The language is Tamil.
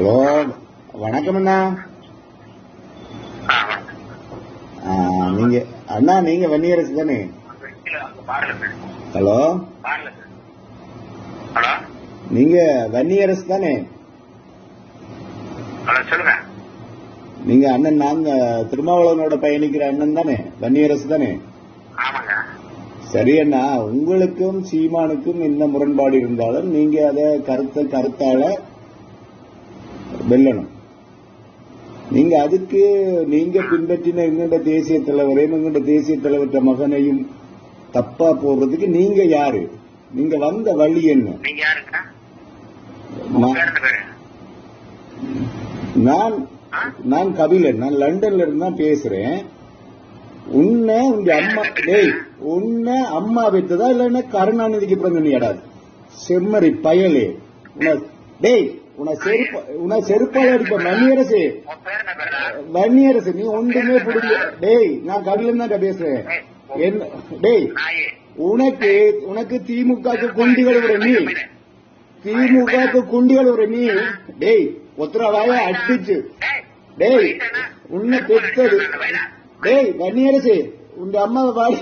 ஹலோ வணக்கம் அண்ணா. நீங்க அண்ணா நீங்க வன்னியரசு தானே. ஹலோ. நீங்க வன்னியரசு தானே? சொல்லுங்க. நீங்க அண்ணன் நாங்க திருமாவளவனோட பயணிக்கிற அண்ணன் தானே? வன்னியரசு தானே? சரி அண்ணா உங்களுக்கும் சீமானுக்கும் என்ன முரண்பாடு இருந்தாலும் நீங்க அத கருத்த கருத்தால வெல்லணும். நீங்க அதுக்கு நீங்க பின்பற்றின எங்கட தேசிய தலைவரையும் எங்கட தேசிய தலைவர்கிட்ட மகனையும் தப்பா போடுறதுக்கு நீங்க யாரு? நீங்க வந்த வழி என்ன? நான்- நான் கபிலன். நான் லண்டன்ல இருந்து தான் பேசுறேன். உன்னை உங்க அம்மா டேய் உன்னை அம்மா வைத்ததா இல்லன்னா கருணாநிதிக்கு அப்புறம் சொன்னியாடா செம்மறி பயலே. டேய் உன செருப்ப உன செருப்பால அடிப்ப மணியரசு உன் வன்னியரசு நீ ஒன்றுமே புரியல. டேய் நான் கபிலன் தான் பேசுறேன். என்ன டேய் உனக்கு உனக்கு திமுகக்கு குண்டிகள் விட நீ. திமுகக்கு குண்டிகள் விட நீ. டேய் ஒத்துறவாய அடிச்சு. டேய், உன்னை பெத்தது. டேய் வன்னியரசு உங்க அம்மாவை பாடி.